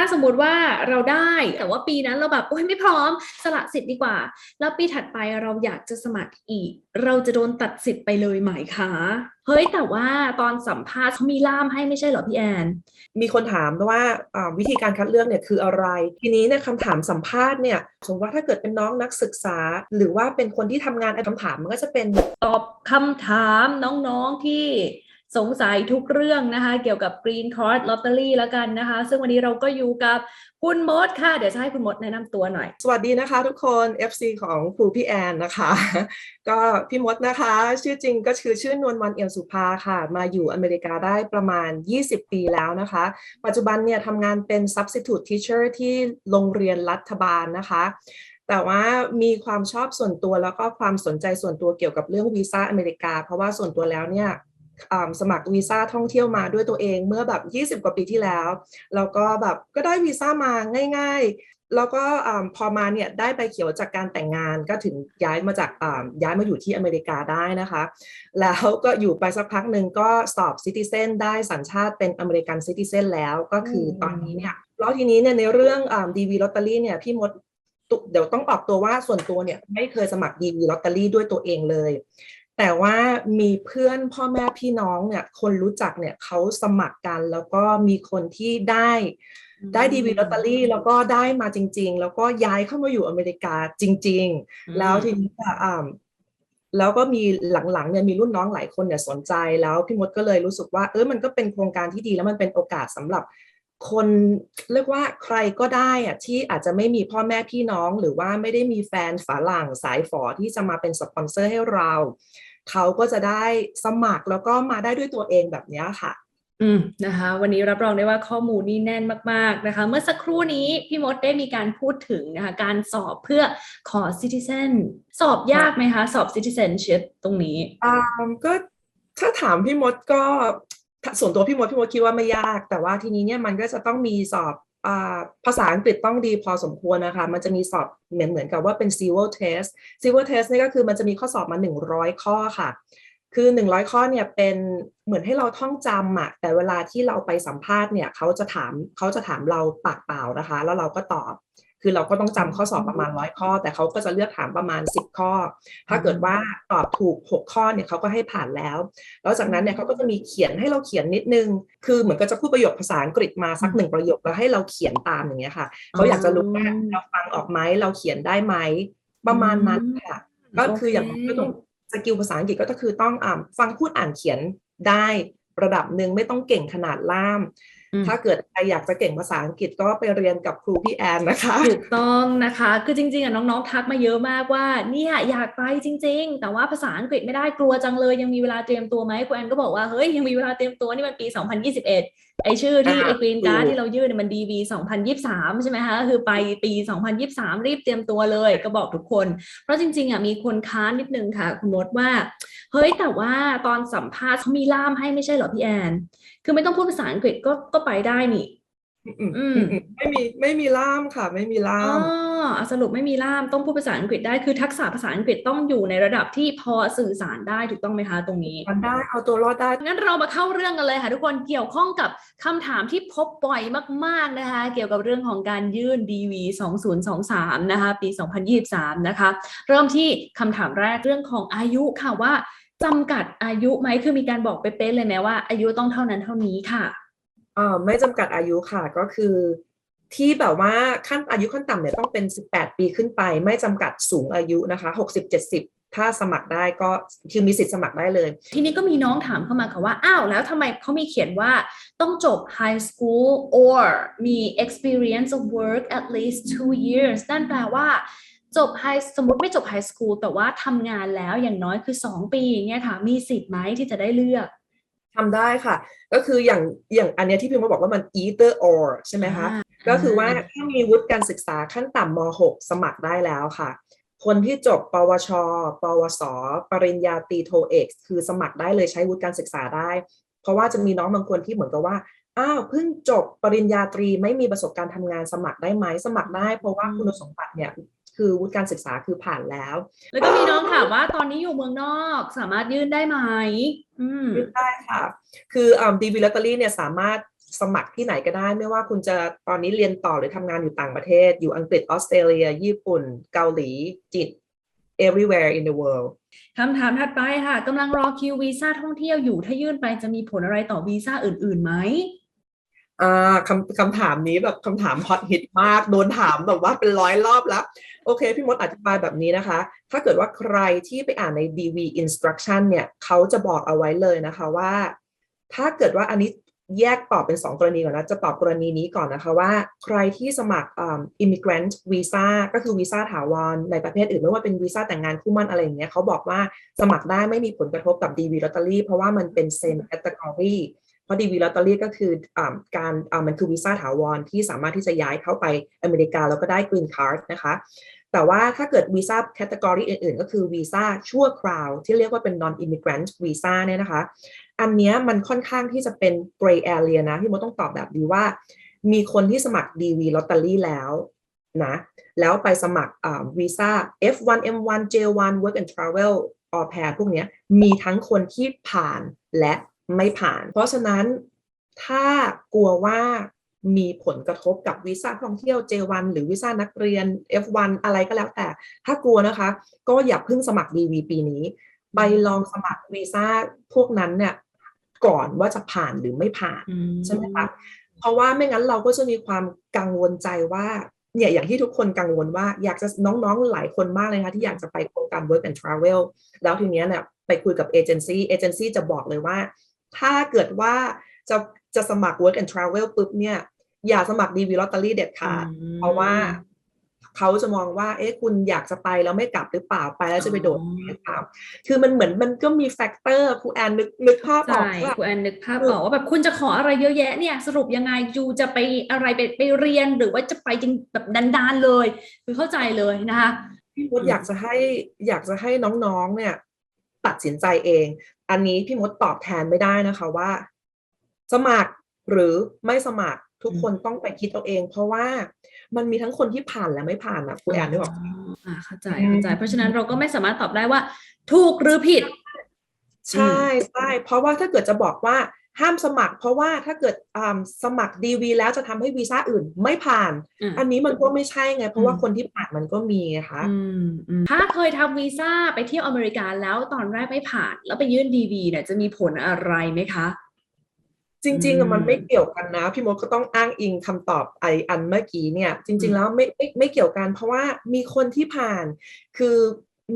ถ้าสมมติว่าเราได้แต่ว่าปีนั้นเราแบบโอ้ยไม่พร้อมสละสิทธิ์ดีกว่า แล้วปีถัดไปเราอยากจะสมัครอีก เราจะโดนตัดสิทธิ์ไปเลยไหมคะเฮ้ยแต่ว่าตอนสัมภาษณ์เขามีล่ามให้ไม่ใช่เหรอพี่แอน มีคนถามว่าอ่าวิธีการคัดเลือกเนี่ยคืออะไร ทีนี้เนี่ยคำถามสัมภาษณ์เนี่ยสมมติว่าถ้าเกิดเป็นน้องนักศึกษา หรือว่าเป็นคนที่ทำงานไอ้คำถามมันก็จะเป็นตอบคำถามน้องๆที่ สงสัยทุกเรื่องนะคะ เกี่ยวกับ Green Card Lottery แล้วกันนะคะ ซึ่งวันนี้เราก็อยู่กับคุณมดค่ะ เดี๋ยวจะให้คุณมดแนะนำตัวหน่อย สวัสดีนะคะทุกคน FC ของครูพี่แอนนะคะ ก็พี่มดนะคะ ชื่อจริงก็คือชื่อนวลวันเอี่ยมสุภาค่ะ มาอยู่อเมริกาได้ประมาณ 20 ปีแล้วนะคะ ปัจจุบันเนี่ยทำงานเป็น substitute teacher ที่โรงเรียนรัฐบาลนะคะแต่ว่ามีความชอบส่วนตัวแล้วก็ความสนใจส่วนตัวเกี่ยวกับเรื่องวีซ่าอเมริกา เพราะว่าส่วนตัวแล้วเนี่ย สมัครวีซ่าท่องเที่ยวมาด้วยตัวเองเมื่อแบบ 20 กว่าปีที่แล้วแล้วก็แบบก็ได้วีซ่ามาง่าย ๆ แล้วก็พอมาเนี่ยได้ใบเขียวจากการแต่งงานก็ถึงย้ายมาจากย้ายมาอยู่ที่อเมริกาได้นะคะ แล้วก็อยู่ไปสักพักหนึ่งก็สอบซิติเซนได้สัญชาติเป็นอเมริกันซิติเซนแล้วก็คือตอนนี้เนี่ยแล้วทีนี้เนี่ยในเรื่องดีวีลอตเตอรี่เนี่ยพี่มดเดี๋ยวต้องออกตัวว่าส่วนตัวเนี่ยไม่เคยสมัครดีวีลอตเตอรี่ด้วยตัวเองเลย แต่ว่ามีเพื่อนพ่อแม่พี่น้องเนี่ยคนรู้จักเนี่ยเขาสมัครกันแล้วก็มีคนที่ได้ได้ดีวีลอตเตอรี่แล้วก็ได้มาจริง ๆ แล้วก็ย้ายเข้ามาอยู่อเมริกาจริง ๆ แล้วทีนี้อะอ่าแล้วก็มีหลังๆเนี่ยมีรุ่นน้องหลายคนเนี่ยสนใจแล้วพี่มดก็เลยรู้สึกว่า เออมันก็เป็นโครงการที่ดีแล้วมันเป็นโอกาสสำหรับคนเรียกว่าใครก็ได้อะที่อาจจะไม่มีพ่อแม่พี่น้อง หรือว่าไม่ได้มีแฟนฝรั่งสายฝอที่จะมาเป็นสปอนเซอร์ให้เรา เขาก็จะได้สมัครแล้วก็มาได้ด้วยตัวเองแบบเนี้ยค่ะ อืมนะคะวันนี้รับรองได้ว่าข้อมูลนี่แน่นมาก ๆนะคะ เมื่อสักครู่นี้พี่มดได้มีการพูดถึงนะคะการสอบเพื่อขอ citizen สอบยากไหมคะ สอบ citizenship ตรงนี้อ่าก็ถ้าถามพี่มดก็ถ้าส่วนตัวพี่มดพี่มดคิดว่าไม่ยาก แต่ว่าทีนี้เนี่ยมันก็จะต้องมีสอบอ่า ภาษาอังกฤษต้องดีพอสมควรนะคะ มันจะมีสอบเหมือนเหมือนกับว่าเป็น civil test civil test นี่ก็คือมันจะมีข้อสอบมา 100 ข้อค่ะ คือ 100 ข้อเนี่ยเป็นเหมือนให้เราท่องจำอะแต่เวลาที่เราไปสัมภาษณ์เนี่ยเขาจะถามเขาจะถามเราปากเปล่านะคะ แล้วเราก็ตอบ คือเราก็ต้องจำข้อสอบประมาณร้อยข้อ แต่เขาก็จะเลือกถามประมาณ 10 ข้อ ถ้าเกิดว่าตอบถูก 6 ข้อเนี่ยเขาก็ให้ผ่านแล้วแล้วจากนั้นเนี่ยเขาก็จะมีเขียนให้เราเขียนนิดนึง คือเหมือนก็จะพูดประโยคภาษาอังกฤษมาสักหนึ่งประโยคแล้วให้เราเขียนตามอย่างเงี้ยค่ะเขาอยากจะรู้ว่าเราฟังออกไหมเราเขียนได้ไหมประมาณนั้นค่ะ ก็คืออย่างก็ต้องสกิลภาษาอังกฤษก็คือต้องอ่าฟังพูดอ่านเขียนได้ระดับหนึ่งไม่ต้องเก่งขนาดล่ามอืม ถ้าเกิดใครอยากจะเก่งภาษาอังกฤษก็ไปเรียนกับครูพี่แอนนะคะ ถูกต้องนะคะ คือจริงๆอะน้องๆทักมาเยอะมากว่าเนี่ยอยากไปจริง ๆ แต่ว่าภาษาอังกฤษไม่ได้กลัวจังเลย ยังมีเวลาเตรียมตัวไหมคุณแอนก็บอกว่าเฮ้ยยังมีเวลาเตรียมตัวนี่มันปี 2021 ไอชื่อที่อ่าไอกรีนการ์ดถูกที่เรายื่นเนี่ยมัน DV 2023 ใช่ไหมคะคือไปปี 2023 รีบเตรียมตัวเลยก็บอกทุกคน เพราะจริงๆอะมีคนค้านนิดนึงค่ะคุณมดว่าเฮ้ยแต่ว่าตอนสัมภาษณ์เขามีล่ามให้ไม่ใช่เหรอพี่แอน คือไม่ต้องพูดภาษาอังกฤษก็ก็ไปได้นี่อืมอืมอืมอืมไม่มีไม่มีล่ามค่ะ ไม่มีล่าอ๋อมอะสรุปไม่มีล่ามต้องพูดภาษาอังกฤษได้คือทักษะภาษาอังกฤษต้องอยู่ในระดับที่พอสื่อสารได้ถูกต้องไหมคะตรงนี้มันได้เอาตัวรอดได้งั้นเรามาเข้าเรื่องกันเลยค่ะทุกคนเกี่ยวข้องกับคำถามที่พบบ่อยมากๆนะคะ เกี่ยวกับเรื่องของการยื่น DV 2023 นะคะ ปี 2023 นะคะ เริ่มที่คำถามแรกเรื่องของอายุค่ะว่าจำกัดอายุไหมคือมีการบอกเป๊ะๆเลยไหมว่าอายุต้องเท่านั้นเท่านี้ค่ะ เอ่อไม่จำกัดอายุค่ะก็คือที่แบบว่าขั้นอายุขั้นต่ำเนี่ยต้องเป็น 18 ปีขึ้นไป ไม่จำกัดสูงอายุนะคะ60-70 ถ้าสมัครได้ก็คือมีสิทธิ์สมัครได้เลย ทีนี้ก็มีน้องถามเข้ามาค่ะว่า อ้าว แล้วทำไมเขามีเขียนว่าต้องจบ high school or มี experience of work at least two years นั่นแปลว่าจบ high สมมติไม่จบ high school แต่ว่าทำงานแล้วอย่างน้อยคือ 2 ปีอย่างเงี้ยค่ะ มีสิทธิ์ไหมที่จะได้เลือก ทำได้ค่ะ ก็คืออย่างอย่างอันเนี้ยที่พิมพ์มาบอกว่ามัน either or ใช่ไหมคะอ่าก็คือว่าถ้ามีวุฒิการศึกษาขั้นต่ำม .6 สมัครได้แล้วค่ะ คนที่จบ ปวช ปวส ปริญญาตรีโทเอกคือสมัครได้เลยใช้วุฒิการศึกษาได้ เพราะว่าจะมีน้องบางคนที่เหมือนกับว่าอ้าวเพิ่งจบปริญญาตรีไม่มีประสบการณ์ทำงานสมัครได้ไหมสมัครได้เพราะว่าคุณสมบัติเนี่ย คือวุฒิการศึกษาคือผ่านแล้ว แล้วก็มีน้องถามว่าตอนนี้อยู่เมืองนอกสามารถยื่นได้ไหมอืมยื่นได้ค่ะ คืออ่าดีวีลอตเตอรี่เนี่ยสามารถสมัครที่ไหนก็ได้ ไม่ว่าคุณจะตอนนี้เรียนต่อหรือทำงานอยู่ต่างประเทศ อยู่อังกฤษออสเตรเลีย ญี่ปุ่น เกาหลีจีน everywhere in the world คำถามถัดไปค่ะกำลังรอคิววีซ่าท่องเที่ยวอยู่ถ้ายื่นไปจะมีผลอะไรต่อวีซ่าอื่นๆไหม อ่าคำคำถามนี้แบบคำถามฮอตฮิตมาก โดนถามแบบว่าเป็นร้อยรอบแล้ว โอเค พี่มดอธิบายแบบนี้นะคะ ถ้าเกิดว่าใครที่ไปอ่านใน DV instruction เนี่ยเขาจะบอกเอาไว้เลยนะคะว่า ถ้าเกิดว่าอันนี้แยกตอบเป็น 2 กรณีก่อนนะ จะตอบกรณีนี้ก่อนนะคะว่า ใครที่สมัครอ่า immigrant visa ก็คือวีซ่าถาวรในประเทศอื่นไม่ว่าเป็นวีซ่าแต่งงานคู่มั่นอะไรอย่างเงี้ยเขาบอกว่าสมัครได้ไม่มีผลกระทบกับ DV lottery เพราะว่ามันเป็น same category เพราะ DV lottery ก็คืออาการอ่ามันคือวีซ่าถาวรที่สามารถที่จะย้ายเข้าไปอเมริกาแล้วก็ได้ green card นะคะแต่ว่าถ้าเกิดวีซ่าแคตตากรีอื่นๆ ก็คือวีซ่าชั่วคราวที่เรียกว่าเป็น non immigrant visa เนี่ยนะคะ อันนี้มันค่อนข้างที่จะเป็น gray area นะพี่มดต้องตอบแบบดีว่า มีคนที่สมัคร DV lottery แล้วนะแล้วไปสมัครวีซ่า F1 M1 J1 work and travel or pair พวกนี้มีทั้งคนที่ผ่านและ ไม่ผ่าน เพราะฉะนั้นถ้ากลัวว่ามีผลกระทบกับวีซ่าท่องเที่ยว J1 หรือวีซ่านักเรียน F1 อะไรก็แล้วแต่ ถ้ากลัวนะคะ ก็อย่าเพิ่งสมัคร DV ปีนี้ ไปลองสมัครวีซ่าพวกนั้นเนี่ยก่อนว่าจะผ่านหรือไม่ผ่านใช่ไหมคะเพราะว่าไม่งั้นเราก็จะมีความกังวลใจว่าเนี่ยอย่างที่ทุกคนกังวลว่าอยากจะน้องๆหลายคนมากเลยนะคะที่อยากจะไปโครงการ work and travel แล้วทีเนี้ยเนี่ยไปคุยกับเอเจนซี่เอเจนซี่จะบอกเลยว่า ถ้าเกิดว่าจะจะสมัคร work and travel ปุ๊บเนี่ย อย่าสมัคร DV lottery เด็ดขาด เพราะว่าเขาจะมองว่า เอ๊ะ คุณอยากจะไปแล้วไม่กลับหรือเปล่า ไปแล้วจะไปโดดหรือเปล่า คือมันเหมือนมันก็มีแฟกเตอร์ครูแอนนึกนึกภาพออกใช่ว่าคุณแอนนึกภาพออกว่าแบบคุณจะขออะไรเยอะแยะเนี่ย สรุปยังไงยูจะไปอะไรไปไปเรียนหรือว่าจะไปจริงแบบดันๆเลย คือเข้าใจเลยนะคะพี่มดอยากจะให้อยากจะให้น้องๆเนี่ย ตัดสินใจเอง อันนี้พี่มดตอบแทนไม่ได้นะคะว่า สมัครหรือไม่สมัครทุกคนต้องไปคิดเอาเอง เพราะว่ามันมีทั้งคนที่ผ่านและไม่ผ่านนะคุณแอนนึกออกไหมอ่าเข้าใจเข้าใจ เพราะฉะนั้นเราก็ไม่สามารถตอบได้ว่า ถูกหรือผิด ใช่ใช่เพราะว่าถ้าเกิดจะบอกว่า ห้ามสมัคร เพราะว่าถ้าเกิดอ่าสมัคร DV แล้วจะทำให้วีซ่าอื่นไม่ผ่านอืมอันนี้มันก็ไม่ใช่ไง เพราะว่าอืมคนที่ผ่านมันก็มีไงคะอืมอืมถ้าเคยทำวีซ่าไปเที่ยวอเมริกาแล้วตอนแรกไม่ผ่าน แล้วไปยื่นดีวีเนี่ยจะมีผลอะไรไหมคะจริงๆอือะมมันไม่เกี่ยวกันนะ พี่มดก็ต้องอ้างอิงคำตอบไออันเมื่อกี้เนี่ยจอืริงมๆแล้วไม่ไม่ไม่เกี่ยวกัน เพราะว่ามีคนที่ผ่าน คือ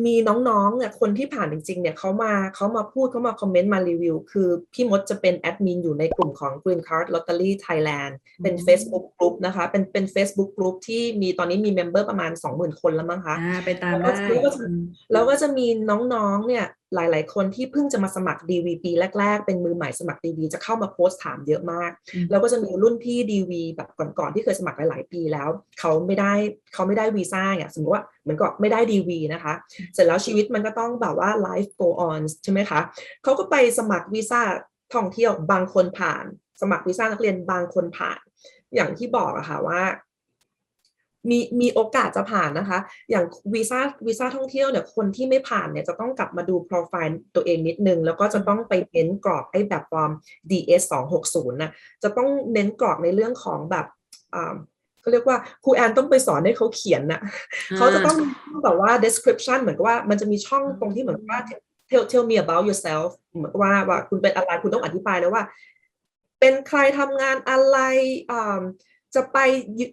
มีน้องๆเนี่ยคนที่ผ่านจริงๆเนี่ยเขามาเขามาพูดเขามาคอมเมนต์มารีวิว คือพี่มดจะเป็นแอดมินอยู่ในกลุ่มของ Green Card Lottery Thailand เป็น Facebook Group นะคะ เป็นเป็น Facebook Group ที่มีตอนนี้มีเมมเบอร์ประมาณ 20,000 คนแล้วมั้งคะอ่าไปตามแล้วได้ก็แล้วก็จะอืมแล้วก็จะมีน้องๆเนี่ย หลาย ๆ คนที่เพิ่งจะมาสมัคร DV ปีแรก ๆ เป็นมือใหม่สมัคร DV จะเข้ามาโพสต์ถามเยอะมากอืมแล้วก็จะมีรุ่นพี่ DV แบบก่อน ๆ ที่เคยสมัครหลาย ๆ ปีแล้ว เขาไม่ได้เขาไม่ได้วีซ่าเนี่ยสมมติว่าเหมือนกับไม่ได้ DV นะคะ เสร็จแล้วชีวิตมันก็ต้องแบบว่า life go on ใช่ไหมคะเขาก็ไปสมัครวีซ่าท่องเที่ยวบางคนผ่าน สมัครวีซ่านักเรียนบางคนผ่าน อย่างที่บอกอะค่ะว่า มีมีโอกาสจะผ่านนะคะ อย่างวีซ่าวีซ่าท่องเที่ยวเนี่ยคนที่ไม่ผ่านเนี่ยจะต้องกลับมาดูโปรไฟล์ตัวเองนิดนึง แล้วก็จะต้องไปเน้นกรอกไอ้แบบฟอร์ม DS 260นะจะต้องเน้นกรอกในเรื่องของแบบอ่าเขาเรียกว่าครูแอนต้องไปสอนให้เขาเขียนนะเขาจะต้องมีแบบว่า description เหมือนกับว่ามันจะมีช่องตรงที่เหมือนกับว่า tell tell me about yourself เหมือนกับว่าว่าคุณเป็นอะไรคุณต้องอธิบายแล้วว่า เป็นใครทำงานอะไรอ่า จะไป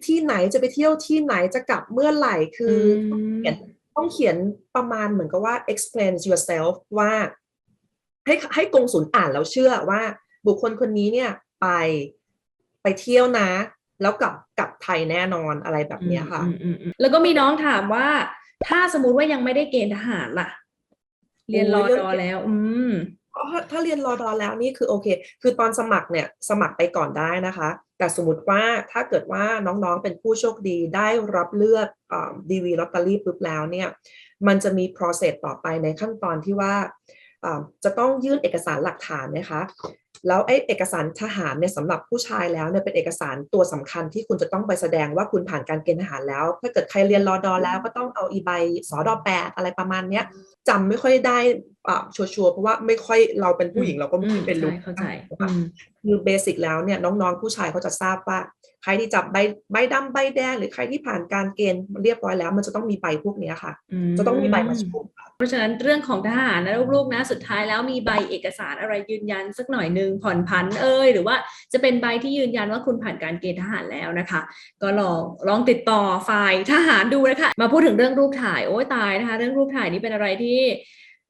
ที่ไหนจะไปเที่ยวที่ไหนจะกลับเมื่อไหร่คืออมเขียนต้องเขียนประมาณเหมือนกับว่า explain yourself ว่าให้ให้กงสุลอ่านแล้วเชื่อว่าบุคคลคนนี้เนี่ยไปไปเที่ยวนะ แล้วกลับกลับไทยแน่นอนอะไรแบบเนี้ยค่ะอืมอืมอืมแล้วก็มีน้องถามว่า ถ้าสมมุติว่ายังไม่ได้เกณฑ์ทหารล่ะ เรียนรอโอ้ยเรื่ดองอแล้ว อืมอ๋อถ้าถ้าเรียนรอดอแล้วนี่คือโอเค คือตอนสมัครเนี่ย สมัครไปก่อนได้นะคะ แต่สมมติว่าถ้าเกิดว่าน้องๆเป็นผู้โชคดีได้รับเลือกดีวีลอตเตอรี่ปุ๊บแล้วเนี่ยมันจะมี process ต่อไปในขั้นตอนที่ว่าจะต้องยื่นเอกสารหลักฐานนะคะแล้วไอ้เอกสารทหารเนี่ยสำหรับผู้ชายแล้วเนี่ยเป็นเอกสารตัวสำคัญที่คุณจะต้องไปแสดงว่าคุณผ่านการเกณฑ์ทหารแล้ว ถ้าเกิดใครเรียนรอดอแล้วก็ต้องเอาอีใบสอดอแปดอะไรประมาณเนี้ยจำไม่ค่อยได้ชัวร์ๆเพราะว่าไม่ค่อยเราเป็นผู้หญิงเราก็อืไม่มเป็นรู้ใช่เข้าใจค่ะอืมคือเบสิกแล้วเนี่ยน้องๆผู้ชายเขาจะทราบว่า ใครที่จับใบใบดำใบแดงหรือใครที่ผ่านการเกณฑ์เรียบร้อยแล้ว มันจะต้องมีใบพวกเนี้ยค่ะ จะต้องมีใบมาโชว์ค่ะเพราะฉะนั้นเรื่องของทหารนะลูกๆนะสุดท้ายแล้วมีใบเอกสารอะไรยืนยันสักหน่อยหนึ่งผ่อนผันเอ่ยหรือว่าจะเป็นใบที่ยืนยันว่าคุณผ่านการเกณฑ์ทหารแล้วนะคะ ก็ลองลองติดต่อฝ่ายทหารดูนะคะมาพูดถึงเรื่องรูปถ่ายโอ้ยตายนะคะ เรื่องรูปถ่ายนี่เป็นอะไรที่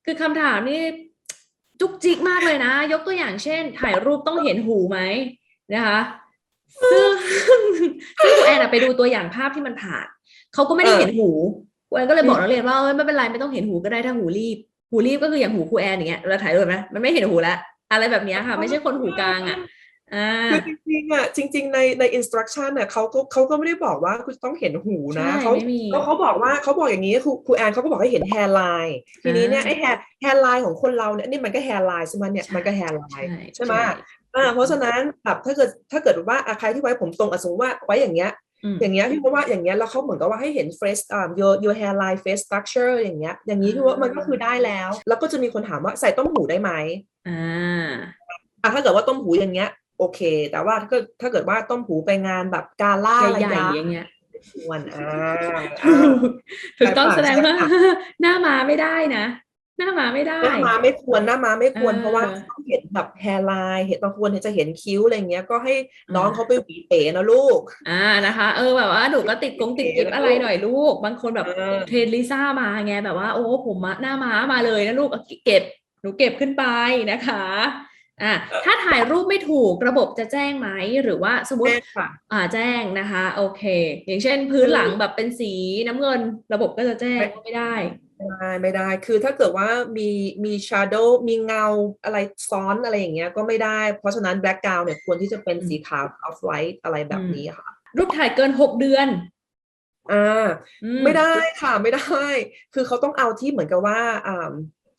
คือคำถามนี่จุกจิกมากเลยนะ ยกตัวอย่างเช่น ถ่ายรูปต้องเห็นหูไหมนะคะซึ่งซึ่งคุณแอนอะไปดูตัวอย่างภาพที่มันผ่านเขาก็ไม่ได้เห็นหูคุณแอนก็เลยบอกนักเรียนว่าเอ้ยไม่เป็นไรไม่ต้องเห็นหูก็ได้ถ้าหูรีบ หูรีบก็คืออย่างหูครูแอนอย่างเงี้ยเราถ่ายรูปไหมมันไม่เห็นหูแล้วอะไรแบบนี้ค่ะ ไม่ใช่คนหูกลางอะ คือจริงๆอะจริง ๆ ในในอินสตรั c ชั่นเนี่ยเขาก็เขาก็ไม่ได้บอกว่าคุณต้องเห็นหูนะใช่เขาไม่มีเขาเขาบอกว่าเขาบอกอย่างนี้ครูครูแอนเขาก็บอกให้เห็นแฮร์ไลน์ทีนี้เนี่ยอ่าไอแฮร์แฮร์ไลน์ของคนเราเนี่ยนี่มันก็แฮร์ไลน์ใช่ไหมเนี่ยใช่มันก็แฮร์ไลน์ใช่ไหมใช่อ่าเพราะฉะนั้นแบบถ้าเกิดถ้าเกิดว่าอะใครที่ไว้ผมตรงอะสมมติว่าไว้อย่างเงี้ยอืมอย่างเงี้ยพี่ว่าอย่างเงี้ยแล้วเขาเหมือนกับว่าให้เห็น face อ่า your your hairline face structure อย่างเงี้ยอย่างนี้พี่ว่ามันก็คือได้แล้ว แล้วก็จะมีคนถามว่าใส่ต้มหูได้ไหมอ่าอะถ้าเกิดว่าต้มหูอย่างเงี้ย โอเค แต่ว่าถ้าเกิดถ้าเกิดว่าต้มหูไปงานแบบกาล่าระใหญ่ยะๆอย่างเงี้ยควรอ่าอ่าถูกต้องใช่แสดงว่าค่ะหน้ามาไม่ได้นะ หน้ามาไม่ได้ หน้าม้าไม่ควรหน้าม้าไม่ควรเออเพราะว่าต้องเห็นแบบแฮร์ไลน์เห็นบางคนจะเห็นคิ้วอะไรเงี้ย ก็ให้น้องเขาไปหวีเป๋นะลูก อ่านะคะ เออแบบว่าหนูก็ติดกงติดกิบอะไรหน่อยลูก บางคนแบบเออเทรนลิซ่ามาไงแบบว่าโอ้ผมมาหน้าม้ามาเลยนะลูกเอาเก็บหนูเก็บขึ้นไปนะคะ อ่าถ้าถ่ายรูปไม่ถูกระบบจะแจ้งไหมหรือว่าสมมติแม่ค่ะอ่าแจ้งนะคะ โอเค อย่างเช่นพื้นหลังแบบเป็นสีน้ำเงิน ระบบก็จะแจ้งว่าไม่ได้ไม่ได้ไม่ได้ คือถ้าเกิดว่ามีมี shadow มีเงาอะไรซ้อนอะไรอย่างเงี้ยก็ไม่ได้ เพราะฉะนั้น background เนี่ยควรที่จะเป็นสีขาว off white อะไรแบบนี้ค่ะ รูปถ่ายเกินหกเดือนอ่าอืไม่ได้ค่ะไม่ได้ คือเขาต้องเอาที่เหมือนกับว่าอ่า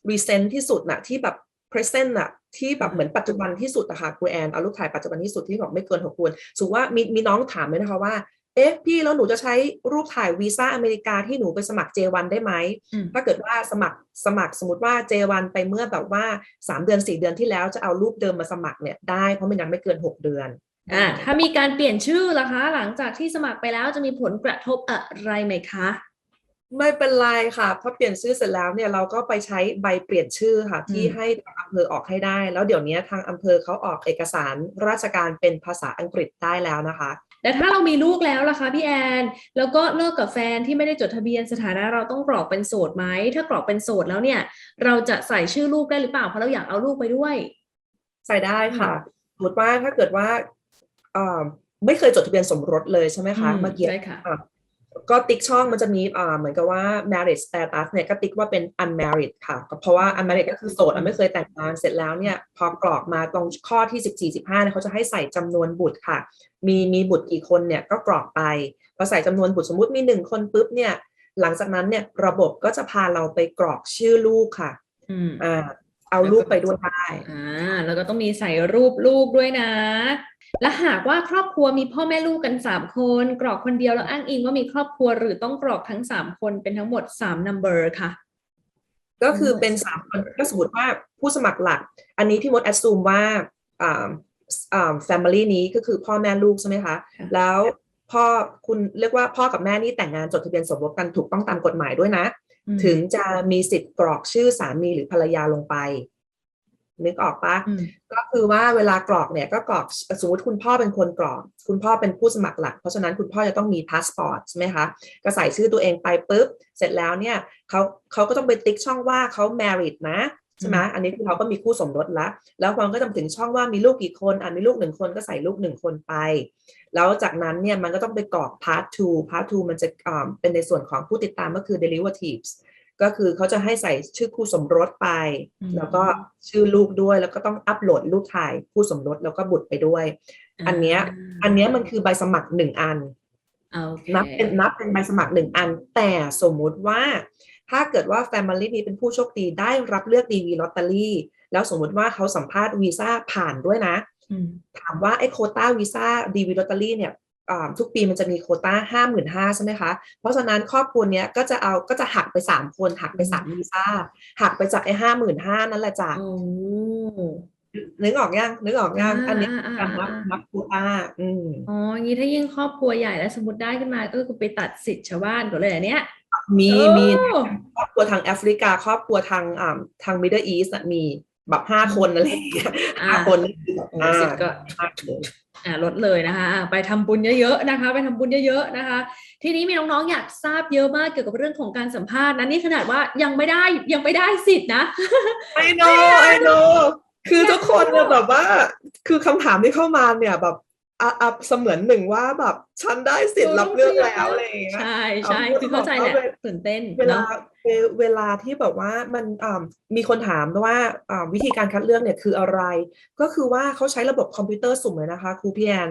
recent ที่สุดน่ะที่แบบ present น่ะที่แบบเหมือนปัจจุบันที่สุดอะค่ะครูแอนเอารูปถ่ายปัจจุบันที่สุดที่บอกไม่เกินหกเดือนสมมุติว่ามีมีน้องถามเลยนะคะว่าเอ๊ะพี่แล้วหนูจะใช้รูปถ่ายวีซ่าอเมริกาที่หนูไปสมัคร J1 ได้ไหมอืมถ้าเกิดว่าสมัครสมัครสมมติว่า J1 ไปเมื่อแบบว่า 3 เดือน 4 เดือนที่แล้วจะเอารูปเดิมมาสมัครเนี่ยได้เพราะมันยังไม่เกิน 6 เดือนอ่าถ้ามีการเปลี่ยนชื่อล่ะคะ หลังจากที่สมัครไปแล้วจะมีผลกระทบอะไรไหมคะ ไม่เป็นไรค่ะพอเปลี่ยนชื่อเสร็จแล้วเนี่ยเราก็ไปใช้ใบเปลี่ยนชื่อค่ะ ที่อืมให้ทางอำเภอออกให้ได้ แล้วเดี๋ยวนี้ทางอำเภอเขาออกเอกสารราชการเป็นภาษาอังกฤษได้แล้วนะคะ แต่ถ้าเรามีลูกแล้วล่ะคะพี่แอนแล้วก็เลิกกับแฟนที่ไม่ได้จดทะเบียนสถานะเราต้องกรอกเป็นโสดไหมถ้ากรอกเป็นโสดแล้วเนี่ย เราจะใส่ชื่อลูกได้หรือเปล่าเพราะเราอยากเอาลูกไปด้วย ใส่ได้ค่ะสมมติว่าถ้าเกิดว่าเอ่อไม่เคยจดทะเบียนสมรสเลยใช่ไหมคะอืมเมื่อกี้ใช่ค่ะอะ ก็ติ๊กช่องมันจะมีอ่าเหมือนกับว่า marriage status เนี่ยก็ติ๊กว่าเป็น unmarried ค่ะก็เพราะว่า unmarried ก็คือโสดอะไม่เคยแต่งงานเสร็จแล้วเนี่ย พอกรอกมาตรงข้อที่ 14 15เนี่ยเขาจะให้ใส่จำนวนบุตรค่ะ มีมีบุตรกี่คนเนี่ยก็กรอกไปพอใส่จำนวนบุตรสมมุติมีหนึ่งคนปุ๊บเนี่ย หลังจากนั้นเนี่ยระบบก็จะพาเราไปกรอกชื่อลูกค่ะอืมอ่าเอาลูกไปด้วยได้อ่าแล้วก็ต้องมีใส่รูปลูกด้วยนะ และหากว่าครอบครัวมีพ่อแม่ลูกกันสามคน กรอกคนเดียวแล้วอ้างอิงว่ามีครอบครัวหรือต้องกรอกทั้งสามคนเป็นทั้งหมดสาม number ค่ะ ก็คือเป็นสามคนก็สมมติว่าผู้สมัครหลัก อันนี้พี่มดแอดซูมว่าอ่าอ่า family นี้ก็คือพ่อแม่ลูกใช่ไหมคะค่ะแล้วพ่อคุณเรียกว่าพ่อกับแม่นี่แต่งงานจดทะเบียนสมรสกันถูกต้องตามกฎหมายด้วยนะอืมถึงจะมีสิทธิ์กรอกชื่อสามีหรือภรรยาลงไป นึกออกปะอืมก็คือว่าเวลากรอกเนี่ยก็กรอกสมมติคุณพ่อเป็นคนกรอก คุณพ่อเป็นผู้สมัครหลัก เพราะฉะนั้นคุณพ่อจะต้องมีพาสปอร์ตใช่ไหมคะก็ใส่ชื่อตัวเองไปปุ๊บ เสร็จแล้วเนี่ยเขาเขาก็ต้องไปติ๊กช่องว่าเขา married นะใช่ไหมอันนี้คือเขาก็มีคู่สมรสแล้วแล้วคนก็จะถึงช่องว่ามีลูกกี่คนอะมีลูกหนึ่งคนก็ใส่ลูกหนึ่งคนไป แล้วจากนั้นเนี่ยมันก็ต้องไปกรอก part two part two มันจะอ่าเป็นในส่วนของผู้ติดตามก็คือ derivatives ก็คือเขาจะให้ใส่ชื่อคู่สมรสไปอืมแล้วก็ชื่อลูกด้วย แล้วก็ต้องอัปโหลดรูปถ่ายคู่สมรสแล้วก็บุตรไปด้วย อันเนี้ยอันเนี้ยมันคือใบสมัครหนึ่งอันโอเคนับเป็นนับเป็นใบสมัครหนึ่งอัน แต่สมมุติว่า ถ้าเกิดว่า Family นี้เป็นผู้โชคดีได้รับเลือกดีวีลอตเตอรี่แล้วสมมุติว่าเขาสัมภาษณ์วีซ่าผ่านด้วยนะอืมถามว่าไอ้โควต้าวีซ่าดีวีลอตเตอรี่เนี่ยอ่า ทุกปีมันจะมีโควต้าห้าหมื่นห้าใช่ไหมคะ เพราะฉะนั้นครอบครัวเนี้ยก็จะเอาก็จะหักไปสามคนหักไปสามวีซ่าหักไปจากไอ้ห้าหมื่นห้านั่นแหละจ้ะโอ้นึกออกยังนึกออกยังอ่าอันนี้อ่าอ่าการนับอ่านับโควต้าอืมอ๋ออย่างนี้ถ้ายิ่งครอบครัวใหญ่แล้วสมมติได้ขึ้นมาก็คือไปตัดสิทธิ์ชาวบ้านก่อนเลยอันเนี้ยมีโอ้มีครอบครัวทางแอฟริกา ครอบครัวทางอ่าทางมิดเดิลอีสต์มีแบบห้าคนอะไรอย่างเงี้ยอ่าห้าคนนี่คือแบบโอ้อ่าสิทธิ์ก็มากเลยอ่าลดเลยนะคะอ่าไปทำบุญเยอะๆนะคะ ไปทำบุญเยอะๆนะคะ ทีนี้มีน้องๆอยากทราบเยอะมากเกี่ยวกับเรื่องของการสัมภาษณ์นะนี่ขนาดว่ายังไม่ได้ยังไม่ได้สิทธิ์นะไอโนไอโนคือทุกคนเนี่ยแบบว่า คือคำถามที่เข้ามาเนี่ยแบบ อะอะเสมือนหนึ่งว่าแบบฉันได้สิทธิ์รับเลือกแล้วอะไรอย่างเงี้ยใช่ใช่เอาคือเข้าใจแหละเอาเวตื่นเต้นเวลาเนาะเวเวลาที่แบบว่ามันอ่ามีคนถามว่าอ่าวิธีการคัดเลือกเนี่ยคืออะไร ก็คือว่าเขาใช้ระบบคอมพิวเตอร์สุ่มเลยนะคะครูพี่แอน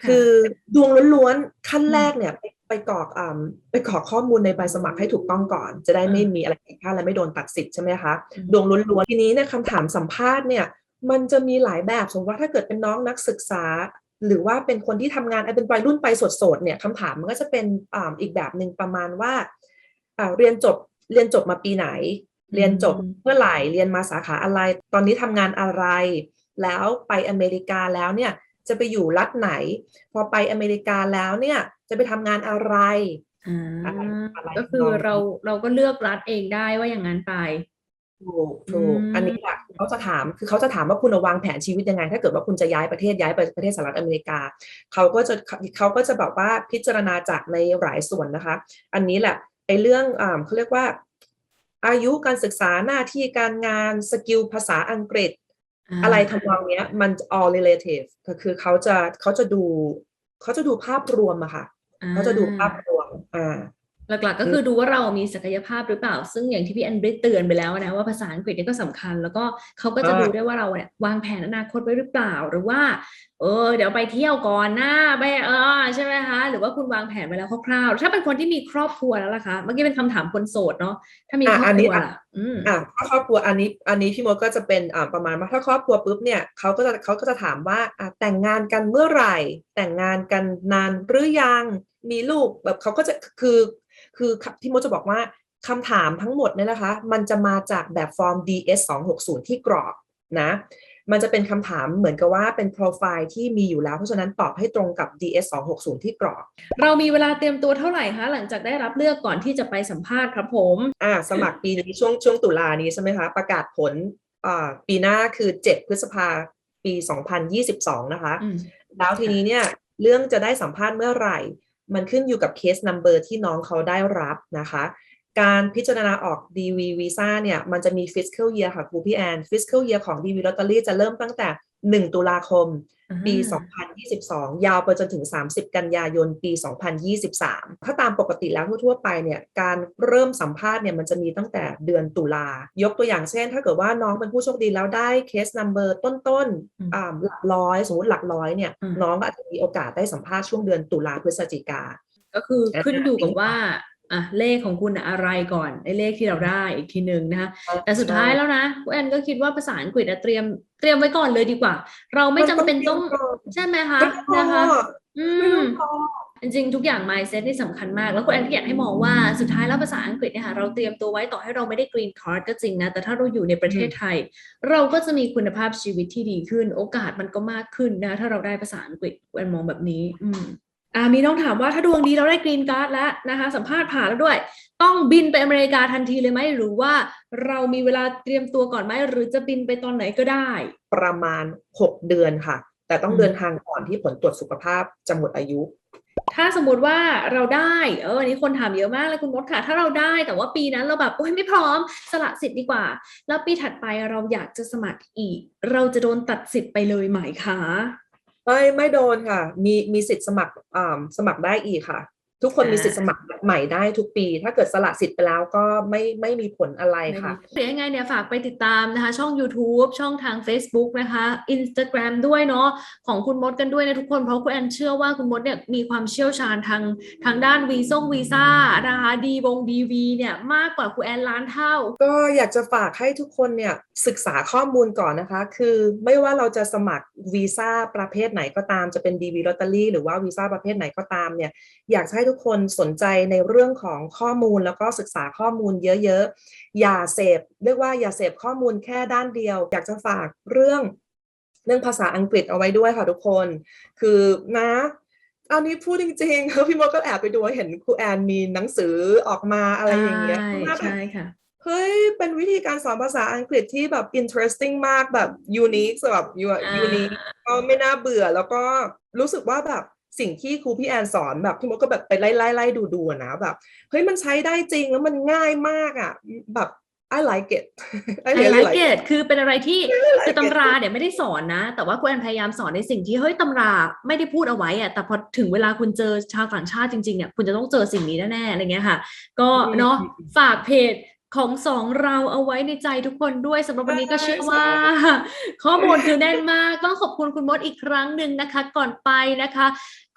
ค่ะคือดวงล้วนๆขั้นแรกเนี่ยไปไปกรอกอ่าไปกรอกข้อมูลในใบสมัครให้ถูกต้องก่อน จะได้ไม่มีอะไรผิดพลาดและไม่โดนตัดสิทธิ์ใช่ไหมคะอืมดวงล้วนๆทีนี้เนี่ยคำถามสัมภาษณ์เนี่ยมันจะมีหลายแบบสมมติว่าถ้าเกิดเป็นน้องนักศึกษา หรือว่าเป็นคนที่ทำงานไอ้เป็นวัยรุ่นไปสดๆเนี่ยคำถามมันก็จะเป็นอ่าอีกแบบหนึ่งประมาณว่าอ่าเรียนจบเรียนจบมาปีไหน เรียนจบเมื่อไหร่เรียนมาสาขาอะไร ตอนนี้ทำงานอะไร แล้วไปอเมริกาแล้วเนี่ยจะไปอยู่รัฐไหน พอไปอเมริกาแล้วเนี่ยจะไปทำงานอะไรอ่าอะไรอะไรก็คือทำนองนี้เราเราก็เลือกรัฐเองได้ว่าอย่างนั้นไป ถูกถูกอืมอันนี้แหละเขาจะถามคือเขาจะถามว่าคุณวางแผนชีวิตยังไง ถ้าเกิดว่าคุณจะย้ายประเทศย้ายไปประเทศสหรัฐอเมริกาเขาก็จะเขาก็จะแบบว่าพิจารณาจากในหลายส่วนนะคะ อันนี้แหละไอ้เรื่องอ่าเขาเรียกว่า อายุการศึกษาหน้าที่การงานสกิลภาษาอังกฤษ อะไรทำนองเนี้ย มัน all relative ก็คือเขาจะเขาจะดูเขาจะดูภาพรวมอะค่ะอ่าเขาจะดูภาพรวมอ่า หลักๆก็คือดูว่าเรามีศักยภาพหรือเปล่า ซึ่งอย่างที่พี่แอนได้เตือนไปแล้วนะว่าภาษาอังกฤษเนี่ยก็สำคัญ แล้วก็เขาก็จะอ่าดูด้วยว่าเราเนี่ยวางแผนอนาคตไว้หรือเปล่า หรือว่า เออ เดี๋ยวไปเที่ยวก่อนหน้าไปเออใช่ไหมคะ หรือว่าคุณวางแผนไว้แล้วคร่าวๆ ถ้าเป็นคนที่มีครอบครัวแล้วล่ะคะ เมื่อกี้เป็นคำถามคนโสดเนาะ ถ้ามีครอบครัวล่ะอืมอะถ้าครอบครัวอันนี้ อันนี้พี่มดก็จะเป็นอ่าประมาณว่าถ้าครอบครัวปุ๊บเนี่ยเขาก็จะเขาก็จะถามว่าอะแต่งงานกันเมื่อไหร่ แต่งงานกันนานหรือยัง มีลูกแบบเขาก็จะคือ คือพี่มดจะบอกว่าคำถามทั้งหมดเนี่ยนะคะ มันจะมาจากแบบฟอร์ม DS 260ที่กรอกนะมันจะเป็นคำถามเหมือนกับว่าเป็นโปรไฟล์ที่มีอยู่แล้ว เพราะฉะนั้นตอบให้ตรงกับ DS 260ที่กรอก เรามีเวลาเตรียมตัวเท่าไหร่คะ หลังจากได้รับเลือกก่อนที่จะไปสัมภาษณ์ครับผม อ่า สมัครปีนี้ช่วงช่วงตุลานี้ใช่ไหมคะ ประกาศผลอ่าปีหน้าคือ 7 พฤษภาปี 2022 นะคะอืมแล้วทีนี้เนี่ยเรื่องจะได้สัมภาษณ์เมื่อไหร่ มันขึ้นอยู่กับเคส number ที่น้องเขาได้รับนะคะ การพิจารณาออก DV Visa เนี่ย มันจะมี fiscal year ค่ะครูพี่แอน fiscal year ของ DV Lottery จะเริ่มตั้งแต่ 1 ตุลาคม ปี 2022 ยาวไปจนถึง 30 กันยายน ปี 2023 ถ้าตามปกติแล้วทั่วๆไปเนี่ย การเริ่มสัมภาษณ์เนี่ยมันจะมีตั้งแต่เดือนตุลา ยกตัวอย่างเช่น ถ้าเกิดว่าน้องเป็นผู้โชคดีแล้วได้เคส number ต้นอืมๆอ่าหลักร้อย สมมติหลักร้อยเนี่ยอืมน้องก็อาจจะมีโอกาสได้สัมภาษณ์ช่วงเดือนตุลาพฤศจิกา ก็คืออ่าขึ้นอยู่กับว่า อะเลขของคุณน่ะอะไรก่อนไอ้เลขที่เราได้อีกทีหนึ่งนะคะแต่สุดท้ายแล้วนะคุณแอนก็คิดว่าภาษาอังกฤษอะเตรียมเตรียมไว้ก่อนเลยดีกว่า เราไม่จำเป็นต้องมันต้องใช่ไหมคะไม่ต้องนะคะรออืไม่มต้องรอจริงๆทุกอย่าง mindset นี่สำคัญมาก แล้วคุณแอนก็อยากให้มองว่าสุดท้ายแล้วภาษาอังกฤษเนี่ยค่ะเราเตรียมตัวไว้ต่อให้เราไม่ได้ green card ก็จริงนะ แต่ถ้าเราอยู่ในประเทศไทย เราก็จะมีคุณภาพชีวิตที่ดีขึ้น โอกาสมันก็มากขึ้นนะ ถ้าเราได้ภาษาอังกฤษคุณแอนมองแบบนี้ อืม อ่ามีน้องถามว่าถ้าดวงดีเราได้ green card แล้วนะคะสัมภาษณ์ผ่านแล้วด้วย ต้องบินไปอเมริกาทันทีเลยไหมหรือว่าเรามีเวลาเตรียมตัวก่อนไหมหรือจะบินไปตอนไหนก็ได้ ประมาณ 6 เดือนค่ะ แต่ต้องอืมเดินทางก่อนที่ผลตรวจสุขภาพจะหมดอายุ ถ้าสมมติว่าเราได้เอออันนี้คนถามเยอะมากเลยคุณมดค่ะ ถ้าเราได้แต่ว่าปีนั้นเราแบบโอ้ยไม่พร้อมสละสิทธิ์ดีกว่า แล้วปีถัดไปเราอยากจะสมัครอีก เราจะโดนตัดสิทธิ์ไปเลยไหมคะ ไม่ไม่โดนค่ะ มีมีสิทธิ์สมัครอ่าสมัครได้อีกค่ะ ทุกคนอ่ามีมีสิทธิ์สมัครใหม่ได้ทุกปี ถ้าเกิดสละสิทธิ์ไปแล้วก็ไม่ไม่มีผลอะไรค่ะเดี๋ยวยังไงเนี่ยฝากไปติดตามนะคะ ช่อง YouTube ช่องทาง Facebook นะคะ Instagram ด้วยเนาะของคุณมดกันด้วยนะทุกคนเพราะคุณแอนเชื่อว่าคุณมดเนี่ยมีความเชี่ยวชาญทางทางด้านวีซ่งวีซ่านะคะดีวงดีวีเนี่ยมากกว่าคุณแอนล้านเท่า ก็อยากจะฝากให้ทุกคนเนี่ยศึกษาข้อมูลก่อนนะคะ คือไม่ว่าเราจะสมัครวีซ่าประเภทไหนก็ตามจะเป็น DV Lottery หรือว่าวีซ่าประเภทไหนก็ตามเนี่ยอยากจะให้ทุกคนสนใจในเรื่องของข้อมูลแล้วก็ศึกษาข้อมูลเยอะๆ อย่าเสพเรียกว่าอย่าเสพข้อมูลแค่ด้านเดียว อยากจะฝากเรื่องเรื่องภาษาอังกฤษเอาไว้ด้วยค่ะทุกคน คือนะเอานี้พูดจริงๆพี่มดก็แอบไปดูเห็นครูแอนมีหนังสือออกมาอะไรอย่างเงี้ยใช่ว่าแบบใช่ค่ะเฮ้ย เป็นวิธีการสอนภาษาอังกฤษที่แบบ interesting มากแบบ unique สำหรับ u อ่า unique ก็ไม่น่าเบื่อแล้วก็รู้สึกว่าแบบ สิ่งที่ครูพี่แอนสอนแบบพี่มดก็แบบไปไล่ไล่ไล่ดูดูอะนะแบบเฮ้ยมันใช้ได้จริงแล้วมันง่ายมากอะแบบ I like it I ไฮ really ไล like ท์เก it ตคือเป็นอะไรที่ like คือ it ตำราเนี่ยไม่ได้สอนนะ แต่ว่าคุณแอนพยายามสอนในสิ่งที่เฮ้ยตำราไม่ได้พูดเอาไว้อะแต่พอถึงเวลาคุณเจอชาวต่างชาติจริงๆเนี่ยคุณจะต้องเจอสิ่งนี้แน่ๆอะไรเงี้ยค่ะ ก็อืมเนาะฝากเพจ ของสองเราเอาไว้ในใจทุกคนด้วยสำหรับวันนี้ก็เชื่อว่า ข้อมูลคือแน่นมาก ต้องขอบคุณคุณมดอีกครั้งหนึ่งนะคะ ก่อนไปนะคะ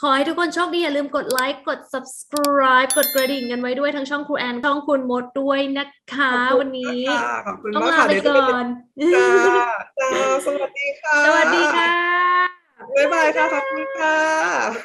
ขอให้ทุกคนโชคดี อย่าลืมกดไลค์กด subscribe กดกระดิ่งกันไว้ด้วยทั้งช่องครูแอนช่องคุณมดด้วยนะคะขอบคุณวันนี้ค่ะขอบคุณต้องมากลาค่ะไปเดี๋ยวจะก่ไปอนจ้าจ้าสวัสดีค่ะ สวัสดีค่ะ บ๊ายบายค่ะขอบคุณค่ะ